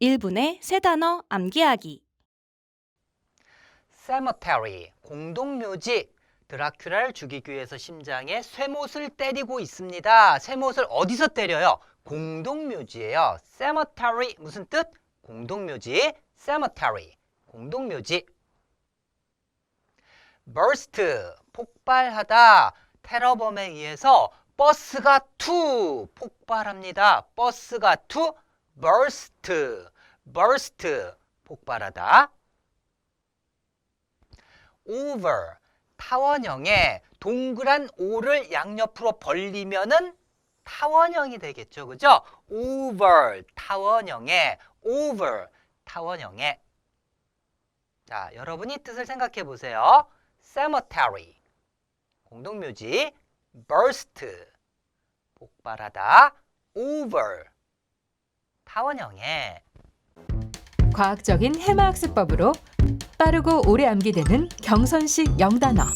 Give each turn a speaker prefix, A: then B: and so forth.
A: 1분의 세 단어 암기하기.
B: cemetery, 공동묘지. 드라큘라를 죽이기 위해서 심장에 쇠못을 때리고 있습니다. 쇠못을 어디서 때려요? 공동묘지예요. cemetery 무슨 뜻? 공동묘지. cemetery, 공동묘지. burst, 폭발하다. 테러범에 의해서 버스가 투 폭발합니다. 버스가 투 burst, burst, 폭발하다. over 타원형에 동그란 오를 양옆으로 벌리면은 타원형이 되겠죠. 그죠? over 타원형에 over 타원형에 자, 여러분이 뜻을 생각해 보세요. cemetery 공동묘지 burst 폭발하다 over 타원형에
C: 과학적인 해마 학습법으로 빠르고 오래 암기되는 경선식 영단어.